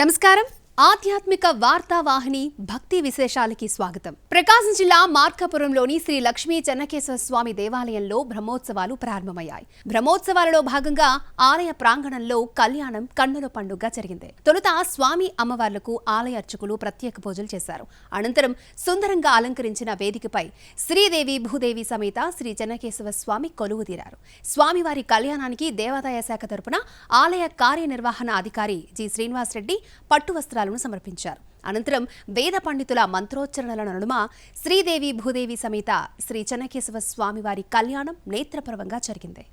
నమస్కారం. ఆధ్యాత్మిక వార్తావాహిని భక్తి విశేషాలకి స్వాగతం. ప్రకాశం జిల్లా మార్కాపురంలోని శ్రీ లక్ష్మీ చెన్నకేశ్వర స్వామి దేవాలయంలో బ్రహ్మోత్సవాలు ప్రారంభమయ్యాయి. బ్రహ్మోత్సవాలలో భాగంగా ఆలయ ప్రాంగణంలో కళ్యాణం కన్నుల పండుగ జరిగింది. తొలుత స్వామి అమ్మవార్లకు ఆలయ అర్చకులు ప్రత్యేక పూజలు చేశారు. అనంతరం సుందరంగా అలంకరించిన వేదికపై శ్రీదేవి భూదేవి సమేత శ్రీ చెన్నకేశవ స్వామి కొలువు తీరారు. స్వామివారి కళ్యాణానికి దేవాదాయ శాఖ తరపున ఆలయ కార్యనిర్వహణ అధికారి జి శ్రీనివాస్ రెడ్డి పట్టు పుష్పాలను సమర్పించారు. అనంతరం వేద పండితుల మంత్రోచ్చరణల నడుమ శ్రీదేవి భూదేవి సమేత శ్రీ చెన్నకేశవ స్వామివారి కళ్యాణం నేత్రపరవంగా జరిగింది.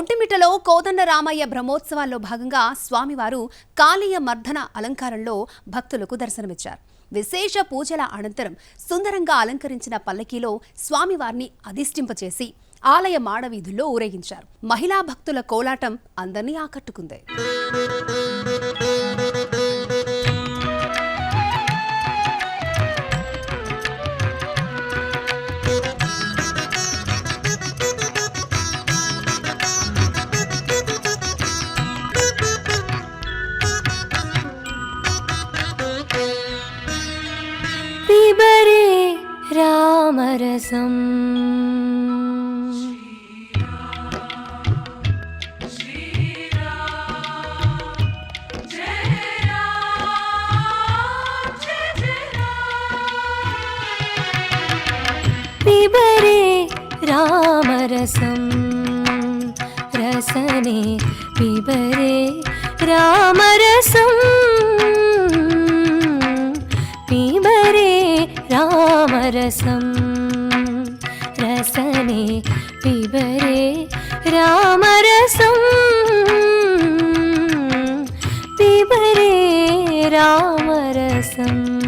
ఒంటిమిటలో కోదండ రామయ్య బ్రహ్మోత్సవాల్లో భాగంగా స్వామివారు కాళీయ మర్దన అలంకారంలో భక్తులకు దర్శనమిచ్చారు. విశేష పూజల అనంతరం సుందరంగా అలంకరించిన పల్లకీలో స్వామివారిని అధిష్టింపచేసి ఆలయ మాడవీధుల్లో ఊరేగించారు. మహిళా భక్తుల కోలాటం అందరినీ ఆకట్టుకుంది. രാമരസം. പീബരേ രാമരസം. രസനേ പീബരേ രാമരസം. പീബരേ രാമരസം.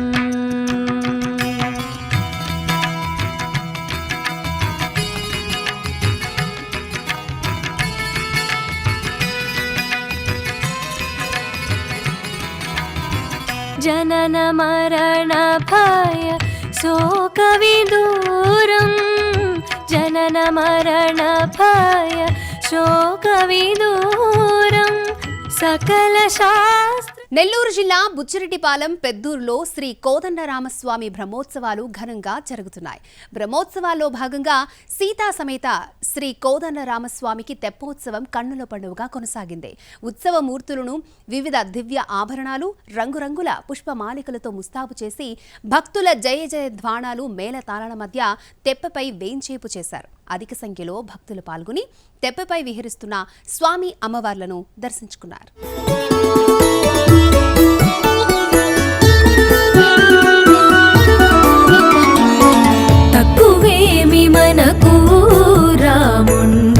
जनन मरण भय शोकविदूरं जनन मरण भय शोकविदूरं सकलशास्त्र నెల్లూరు జిల్లా బుచ్చిరెడ్డిపాలెం పెద్దూరులో శ్రీ కోదండరామస్వామి బ్రహ్మోత్సవాలు ఘనంగా జరుగుతున్నాయి. బ్రహ్మోత్సవాల్లో భాగంగా సీతా సమేత శ్రీ కోదండరామస్వామికి తెప్పోత్సవం కన్నుల పండుగగా కొనసాగింది. ఉత్సవ మూర్తులను వివిధ దివ్య ఆభరణాలు రంగురంగుల పుష్పమాలికలతో ముస్తాబు చేసి భక్తుల జయ జయ ధ్వానాలు మేళతాళాల మధ్య తెప్పపై వేంచేపు చేశారు. అధిక సంఖ్యలో భక్తులు పాల్గొని తెప్పపై విహరిస్తున్న స్వామి అమ్మవార్లను దర్శించుకున్నారు. మనకు రాముండొక్కడుండు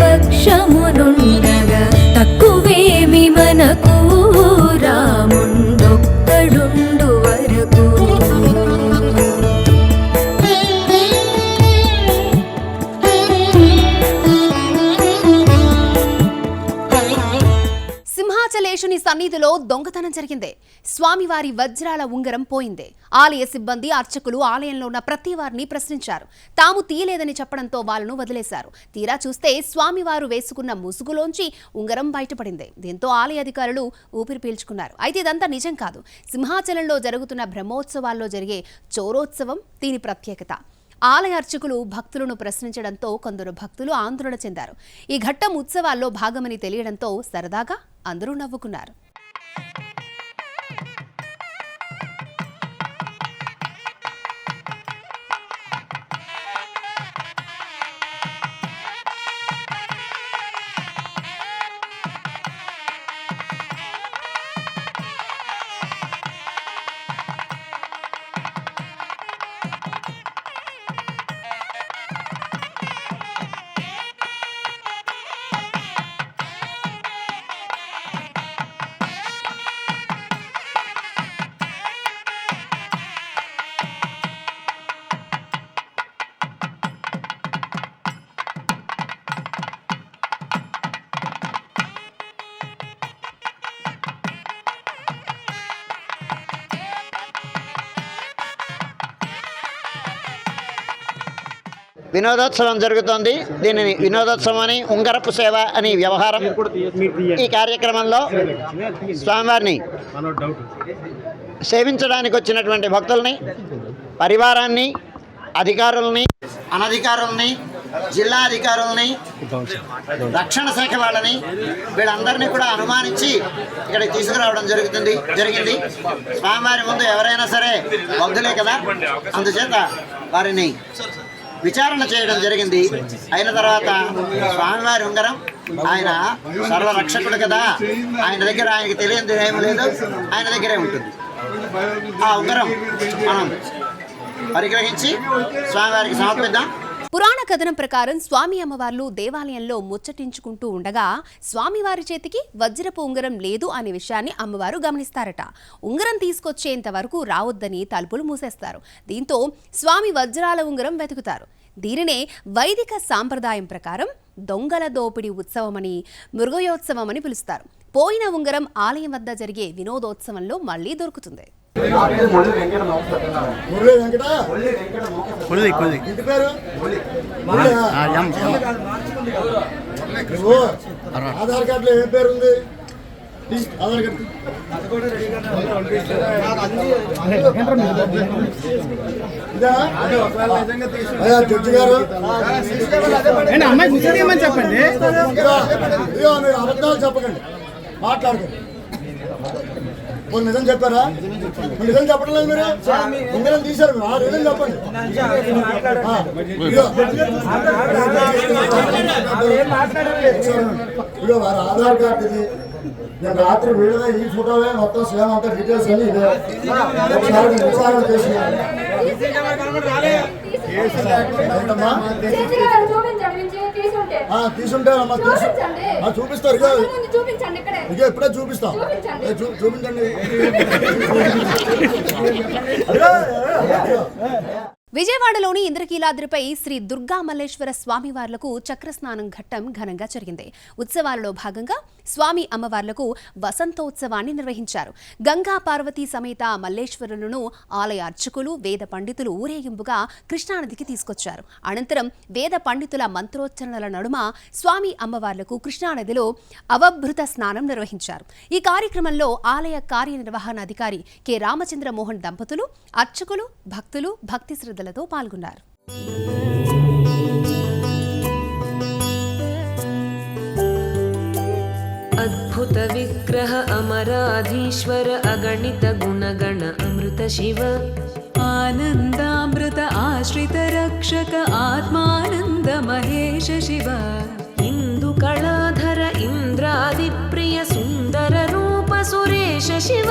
పక్షమునుండగా తక్కువేమి మనకు? రాముండొక్కడుండు వరకు. సింహాచలేశుని సన్నిధిలో దొంగతనం జరిగింది. స్వామివారి వజ్రాల ఉంగరం పోయింది. ఆలయ సిబ్బంది అర్చకులు ఆలయంలో ఉన్న ప్రతి వారిని ప్రశ్నించారు. తాము తీయలేదని చెప్పడంతో వాళ్ళను వదిలేశారు. తీరా చూస్తే స్వామివారు వేసుకున్న ముసుగులోంచి ఉంగరం బయటపడింది. దీంతో ఆలయ అధికారులు ఊపిరి పీల్చుకున్నారు. అయితే ఇదంతా నిజం కాదు. సింహాచలంలో జరుగుతున్న బ్రహ్మోత్సవాల్లో జరిగే చోరోత్సవం దీని ప్రత్యేకత. ఆలయ అర్చకులు భక్తులను ప్రశ్నించడంతో కొందరు భక్తులు ఆందోళన చెందారు. ఈ ఘట్టం ఉత్సవాల్లో భాగమని తెలియడంతో సరదాగా అందరూ నవ్వుకున్నారు. వినోదోత్సవం జరుగుతోంది. దీనిని వినోదోత్సవం అని ఉంగరపు సేవ అని వ్యవహారం ఈ కార్యక్రమంలో స్వామివారిని సేవించడానికి వచ్చినటువంటి భక్తుల్ని పరివారాన్ని అధికారుల్ని అనధికారుల్ని జిల్లా అధికారుల్ని రక్షణ శాఖ వాళ్ళని వీళ్ళందరినీ కూడా అనుమానించి ఇక్కడికి తీసుకురావడం జరుగుతుంది జరిగింది. స్వామివారి ముందు ఎవరైనా సరే భక్తులే కదా? అందుచేత వారిని విచారణ చేయడం జరిగింది. అయిన తర్వాత స్వామివారి ఉంగరం ఆయన సర్వరక్షకుడు కదా. ఆయన దగ్గర ఆయనకి తెలియదు ఏమీ లేదు. ఆయన దగ్గరే ఉంటుంది. ఆ ఉంగరం మనం పరిగ్రహించి స్వామివారికి సమర్పిద్దాం. పురాణ కథనం ప్రకారం స్వామి అమ్మవార్లు దేవాలయంలో ముచ్చటించుకుంటూ ఉండగా స్వామివారి చేతికి వజ్రపు ఉంగరం లేదు అనే విషయాన్ని అమ్మవారు గమనిస్తారట. ఉంగరం తీసుకొచ్చేంత వరకు రావద్దని తలుపులు మూసేస్తారు. దీంతో స్వామి వజ్రాల ఉంగరం వెతుకుతారు. దీనినే వైదిక సాంప్రదాయం ప్రకారం దొంగల దోపిడీ ఉత్సవమని మృగయోత్సవం అని పిలుస్తారు. పోయిన ఉంగరం ఆలయం వద్ద జరిగే వినోదోత్సవంలో మళ్ళీ దొరుకుతుంది. మురళి వెంకట ఇంటి పేరు. నువ్వు ఆధార్ కార్డులో ఏం పేరు ఉంది? తీ, ఆధార్ కార్డు. ఇదా? అయ్యా జడ్జి గారు. అమ్మాయి కూర్చోమని చెప్పండి? అబద్ధాలు చెప్పకండి. మాట్లాడకండి. పోనీ నిజం చెప్పారా? మరి నిజం చెప్పడం లేదు మీరు. ఉంగరం తీశారు. మీరు ఆ నిజం చెప్పండి. ఇదిగో. వారి ఆధార్ కార్డు ఇది. నేను రాత్రి వీడియో ఈ ఫోటోవే మొత్తం సేమ్ అంతా డీటెయిల్స్ అన్ని ఇదే ఒకసారి విచారణ చేసి ఏంటమ్మా చేతి గారు చూపించండి మేము చే- తీసుంటే. ఆ, తీసుంటారమ్మా తీసు చూపిస్తారు ఇక ఇప్పుడే చూపిస్తాం. చూపించండి. విజయవాడలోని ఇంద్రకీలాద్రిపై శ్రీ దుర్గా మల్లేశ్వర స్వామివార్లకు చక్రస్నానం ఘట్టం ఘనంగా జరిగింది. ఉత్సవాలలో భాగంగా స్వామి అమ్మవార్లకు వసంతోత్సవాన్ని నిర్వహించారు. గంగా పార్వతీ సమేత మల్లేశ్వరులను ఆలయ అర్చకులు వేద పండితులు ఊరేగింపుగా కృష్ణానదికి తీసుకొచ్చారు. అనంతరం వేద పండితుల మంత్రోచ్చరణల నడుమ స్వామి అమ్మవార్లకు కృష్ణానదిలో అవభృత స్నానం నిర్వహించారు. ఈ కార్యక్రమంలో ఆలయ కార్యనిర్వహణ అధికారి కె. రామచంద్ర మోహన్ దంపతులు అర్చకులు భక్తులు భక్తి నివాసులతో పాల్గొన్నారు. అద్భుత విగ్రహ అమరాధీశ్వర అగణిత గుణగణ అమృత శివ. ఆనందామృత ఆశ్రిత రక్షక ఆత్మానంద మహేష శివ. ఇందు కళాధర ఇంద్రాది ప్రియ సుందర రూప సురేష శివ.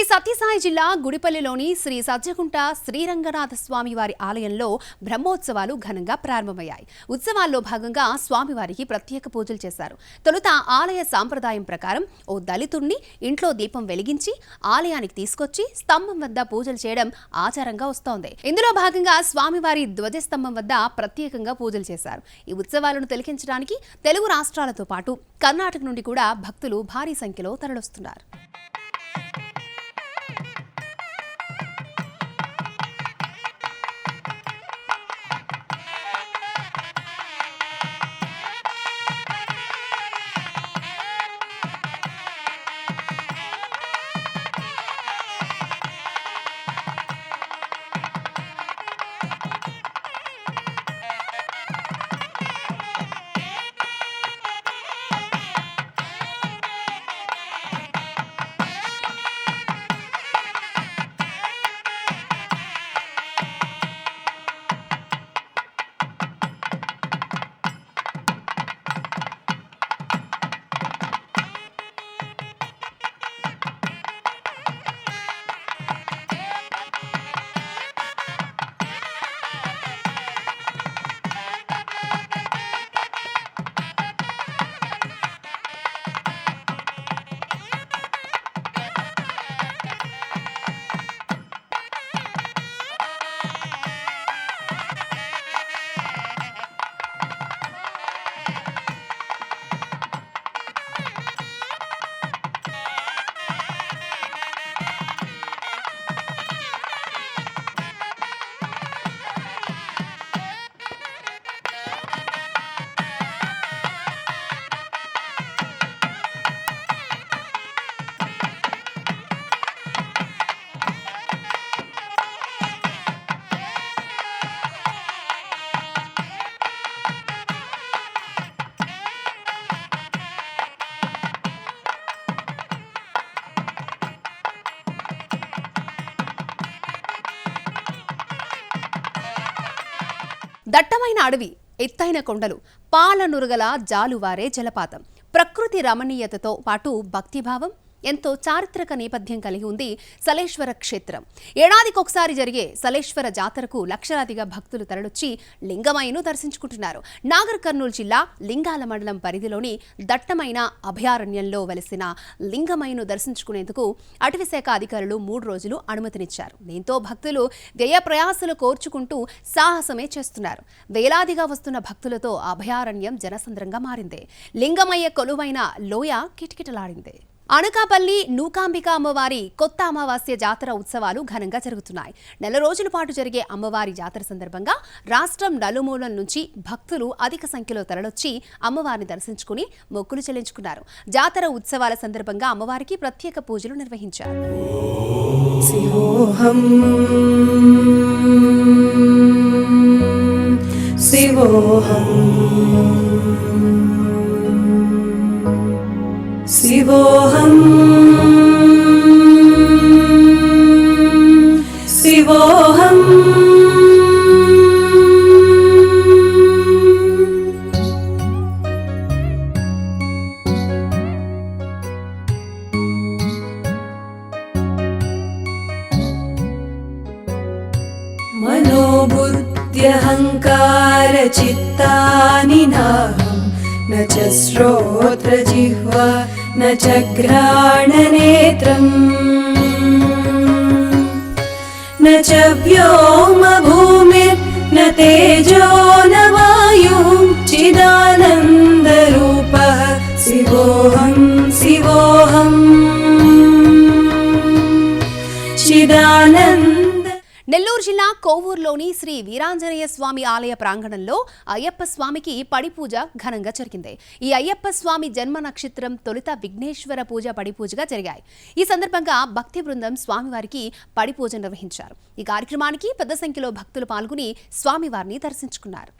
శ్రీ సత్యసాయి జిల్లా గుడిపల్లిలోని శ్రీ సజ్జకుంట శ్రీరంగనాథ స్వామి వారి ఆలయంలో బ్రహ్మోత్సవాలు ఘనంగా ప్రారంభమయ్యాయి. ఉత్సవాల్లో భాగంగా స్వామివారికి ప్రత్యేక పూజలు చేశారు. తొలుత ఆలయ సాంప్రదాయం ప్రకారం ఓ దళితుణ్ణి ఇంట్లో దీపం వెలిగించి ఆలయానికి తీసుకొచ్చి స్తంభం వద్ద పూజలు చేయడం ఆచారంగా వస్తోంది. ఇందులో భాగంగా స్వామివారి ధ్వజస్తంభం వద్ద ప్రత్యేకంగా పూజలు చేశారు. ఈ ఉత్సవాలను తిలకించడానికి తెలుగు రాష్ట్రాలతో పాటు కర్ణాటక నుండి కూడా భక్తులు భారీ సంఖ్యలో తరలిస్తున్నారు దట్టమైన అడవి ఎత్తైన కొండలు పాలనురుగల జాలువారే జలపాతం. ప్రకృతి రమణీయతతో పాటు భక్తిభావం ఎంతో చారిత్రక నేపథ్యం కలిగి ఉంది సలేశ్వర క్షేత్రం. ఏడాదికొకసారి జరిగే సలేశ్వర జాతరకు లక్షలాదిగా భక్తులు తరలొచ్చి లింగమయ్యను దర్శించుకుంటున్నారు. నాగర్ కర్నూలు జిల్లా లింగాల మండలం పరిధిలోని దట్టమైన అభయారణ్యంలో వలసిన లింగమయ్యను దర్శించుకునేందుకు అటవీశాఖ అధికారులు మూడు రోజులు అనుమతినిచ్చారు. దీంతో భక్తులు వ్యయ ప్రయాసలు కోర్చుకుంటూ సాహసమే చేస్తున్నారు. వేలాదిగా వస్తున్న భక్తులతో అభయారణ్యం జనసంద్రంగా మారింది. లింగమయ్య కొలువైన లోయ కిటకిటలాడింది. అనకాపల్లి నూకాంబిక అమ్మవారి కొత్త అమావాస్య జాతర ఉత్సవాలు ఘనంగా జరుగుతున్నాయి. నెల రోజుల పాటు జరిగే అమ్మవారి జాతర సందర్భంగా రాష్ట్రం నలుమూలల నుంచి భక్తులు అధిక సంఖ్యలో తరలొచ్చి అమ్మవారిని దర్శించుకుని మొక్కులు చెల్లించుకున్నారు. జాతర ఉత్సవాల సందర్భంగా అమ్మవారికి ప్రత్యేక పూజలు నిర్వహించారు. శివోహం. शिवोऽहम्। शिवोऽहम्। मनोबुद्ध्यहङ्कारचित्तानि नाहं। न च श्रोत्रजिह्वा न च घ्राणनेत्रम् न च व्योमभूमिर्न तेजो కోవూరులోని శ్రీ వీరాంజనేయ స్వామి ఆలయ ప్రాంగణంలో అయ్యప్ప స్వామికి పడిపూజ ఘనంగా జరిగింది. ఈ అయ్యప్ప స్వామి జన్మ నక్షత్రం తొలుత విఘ్నేశ్వర పూజ పడిపూజగా జరిగాయి. ఈ సందర్భంగా భక్తి బృందం స్వామివారికి పడిపూజ నిర్వహించారు. ఈ కార్యక్రమానికి పెద్ద సంఖ్యలో భక్తులు పాల్గొని స్వామివారిని దర్శించుకున్నారు.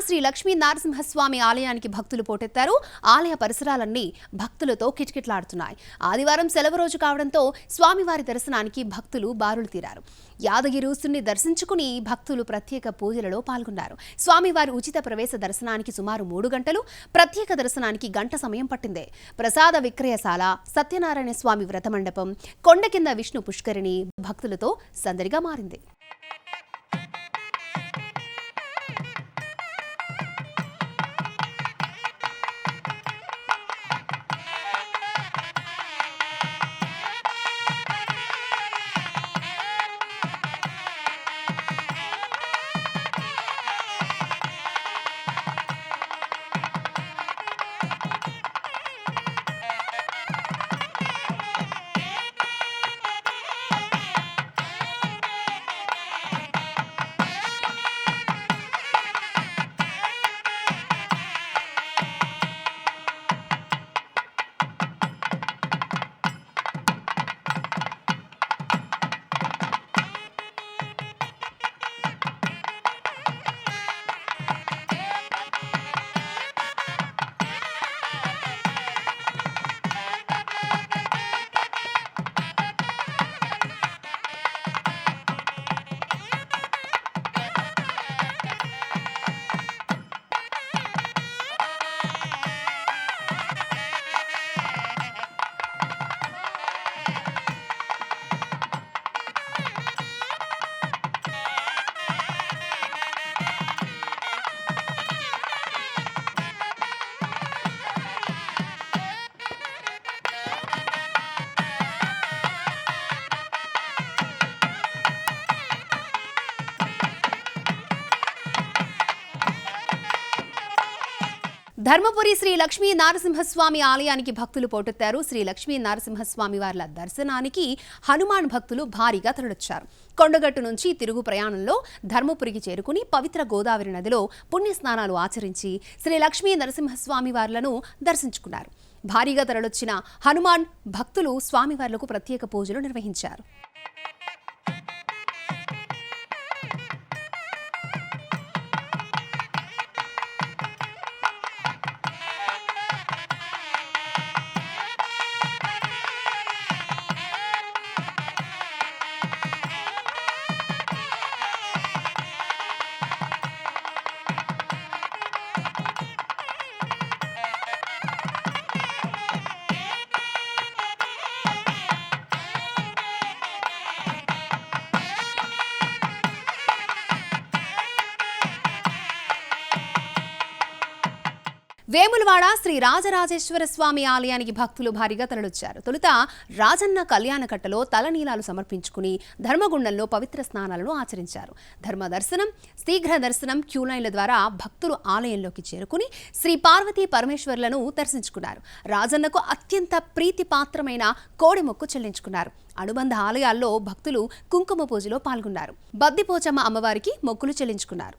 శ్రీ లక్ష్మీ నరసింహస్వామి ఆలయానికి భక్తులు పోటెత్తారు. ఆలయ పరిసరాలన్నీ భక్తులతో కిటకిటలాడుతున్నాయి. ఆదివారం సెలవు రోజు కావడంతో స్వామివారి దర్శనానికి భక్తులు బారులు తీరారు. యాదగిరి దర్శించుకుని భక్తులు ప్రత్యేక పూజలలో పాల్గొన్నారు. స్వామివారి ఉచిత ప్రవేశ దర్శనానికి సుమారు మూడు గంటలు ప్రత్యేక దర్శనానికి గంట సమయం పట్టింది. ప్రసాద విక్రయశాల సత్యనారాయణ స్వామి వ్రత మండపం కొండ కింద విష్ణు పుష్కరిణి భక్తులతో సందడిగా మారింది. ధర్మపురి శ్రీ లక్ష్మీ నరసింహస్వామి ఆలయానికి భక్తులు పోటెత్తారు. శ్రీ లక్ష్మీ నరసింహస్వామి వార్ల దర్శనానికి హనుమాన్ భక్తులు భారీగా తరలొచ్చారు కొండగట్టు నుంచి తిరుగు ప్రయాణంలో ధర్మపురికి చేరుకుని పవిత్ర గోదావరి నదిలో పుణ్యస్నానాలు ఆచరించి శ్రీ లక్ష్మీ నరసింహస్వామి వార్లను దర్శించుకున్నారు. భారీగా తరలొచ్చిన హనుమాన్ భక్తులు స్వామివార్లకు ప్రత్యేక పూజలు నిర్వహించారు. వేములవాడ శ్రీ రాజరాజేశ్వర స్వామి ఆలయానికి భక్తులు భారీగా తరలొచ్చారు. తొలుత రాజన్న కళ్యాణకట్టలో తలనీలాలు సమర్పించుకుని ధర్మగుండంలో పవిత్ర స్నానాలను ఆచరించారు. ధర్మ దర్శనం శీఘ్ర దర్శనం క్యూలైన్ల ద్వారా భక్తులు ఆలయంలోకి చేరుకుని శ్రీ పార్వతీ పరమేశ్వర్లను దర్శించుకున్నారు. రాజన్నకు అత్యంత ప్రీతిపాత్రమైన కోడి మొక్కు చెల్లించుకున్నారు. అనుబంధ ఆలయాల్లో భక్తులు కుంకుమ పూజలో పాల్గొన్నారు. బద్దిపోచమ్మ అమ్మవారికి మొక్కులు చెల్లించుకున్నారు.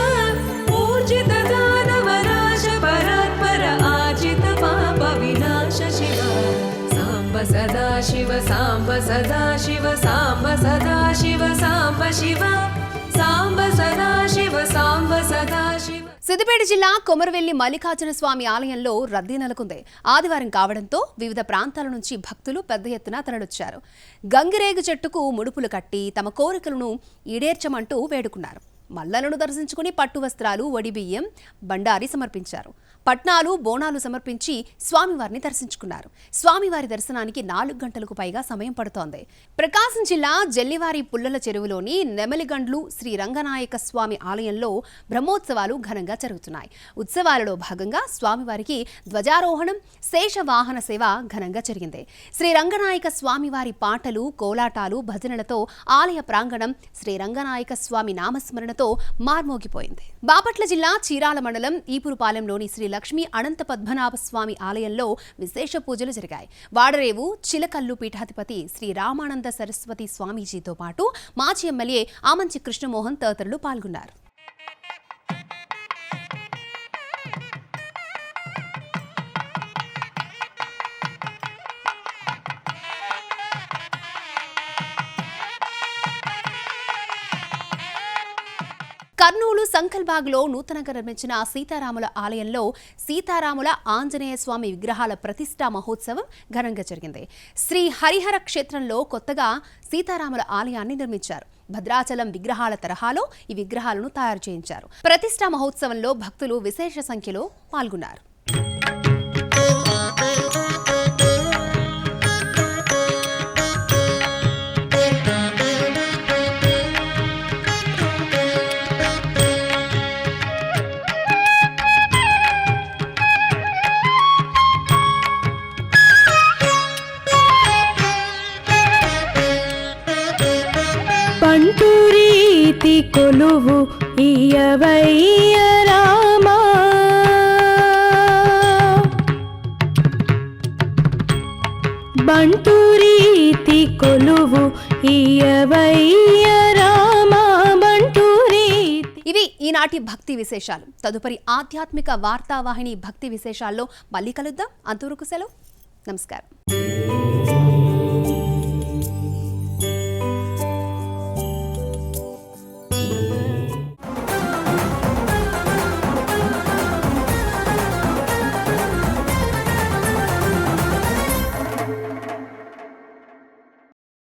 సాంబ సదాశివ సాంబ సదాశివ సాంబ శివ. సాంబ సదాశివ సాంబ సదాశివ సిద్దిపేట జిల్లా కొమరవెల్లి మల్లికార్జున స్వామి ఆలయంలో రద్దీ నెలకొంది. ఆదివారం కావడంతో వివిధ ప్రాంతాల నుంచి భక్తులు పెద్ద ఎత్తున తరలొచ్చారు గంగిరేగు చెట్టుకు ముడుపులు కట్టి తమ కోరికలను ఈడేర్చమంటూ వేడుకున్నారు. మల్లలను దర్శించుకుని పట్టు వస్త్రాలు వడిబియ్యం బండారి సమర్పించారు. పట్నాలు బోనాలు సమర్పించి స్వామివారిని దర్శించుకున్నారు. స్వామివారి దర్శనానికి నాలుగు గంటలకు పైగా సమయం పడుతోంది. ప్రకాశం జిల్లా జల్లివారి పుల్లల చెరువులోని నెమలిగండ్లు శ్రీ రంగనాయక స్వామి ఆలయంలో బ్రహ్మోత్సవాలు ఘనంగా జరుగుతున్నాయి. ఉత్సవాలలో భాగంగా స్వామివారికి ధ్వజారోహణం శేషవాహన సేవ ఘనంగా జరిగింది. శ్రీ రంగనాయక స్వామివారి పాటలు కోలాటాలు భజనలతో ఆలయ ప్రాంగణం శ్రీ రంగనాయక స్వామి నామస్మరణతో మార్మోగిపోయింది బాపట్ల జిల్లా చీరాల మండలం ఈపురుపాలెంలోని శ్రీ లక్ష్మీ అనంత పద్మనాభ స్వామి ఆలయంలో విశేష పూజలు జరిగాయి. వాడరేవు చిలకల్లు పీఠాధిపతి శ్రీ రామానంద సరస్వతి స్వామీజీతో పాటు మాజీ ఎమ్మెల్యే ఆమంచి కృష్ణమోహన్ తదితరులు పాల్గొన్నారు. కర్నూలు సంకల్బాగ్లో నూతనంగా నిర్మించిన సీతారాముల ఆలయంలో సీతారాముల ఆంజనేయ స్వామి విగ్రహాల ప్రతిష్టా మహోత్సవం ఘనంగా జరిగింది. శ్రీ హరిహర క్షేత్రంలో కొత్తగా సీతారాముల ఆలయాన్ని నిర్మించారు. భద్రాచలం విగ్రహాల తరహాలో ఈ విగ్రహాలను తయారు చేయించారు. ప్రతిష్టా మహోత్సవంలో భక్తులు విశేష సంఖ్యలో పాల్గొన్నారు. పంటూరీతి కొలువు ఇయవయ్య రామా. బంటూరీతి కొలువు ఇయ్యవయ్య రామా. బంటూరీతి ఇవి ఈనాటి భక్తి విశేషాలు. తదుపరి ఆధ్యాత్మిక వార్తావాహిని భక్తి విశేషాల్లో మళ్ళీ కలుద్దాం. అంతవరకు సెలవు. నమస్కారం.